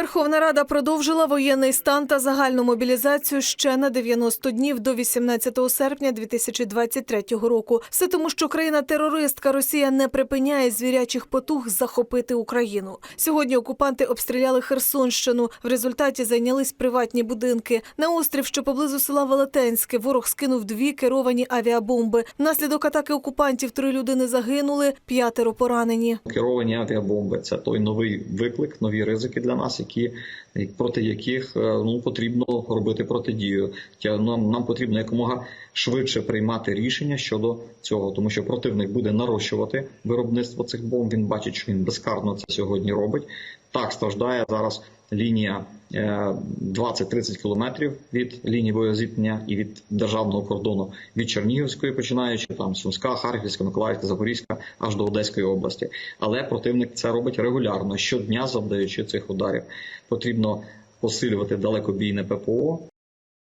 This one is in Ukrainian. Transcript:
Верховна Рада продовжила воєнний стан та загальну мобілізацію ще на 90 днів до 18 серпня 2023 року. Все тому, що країна-терористка Росія не припиняє звірячих потуг захопити Україну. Сьогодні окупанти обстріляли Херсонщину. В результаті зайнялись приватні будинки. На острів, що поблизу села Велетенське, ворог скинув дві керовані авіабомби. Внаслідок атаки окупантів три людини загинули, п'ятеро поранені. Керовані авіабомби це той новий виклик, нові ризики для нас, які проти яких е, ну потрібно робити протидію. Нам нам потрібно якомога швидше приймати рішення щодо цього, тому що противник буде нарощувати виробництво цих бомб. Він бачить, що він безкарно це сьогодні робить. Так страждає зараз лінія е, 20-30 кілометрів від лінії боєзіткнення і від державного кордону від Чернігівської, починаючи там Сумська, Харківська, Миколаївська, Запорізька, аж до Одеської області. Але противник це робить регулярно, щодня завдаючи цих ударів. Потрібно посилювати далекобійне ППО,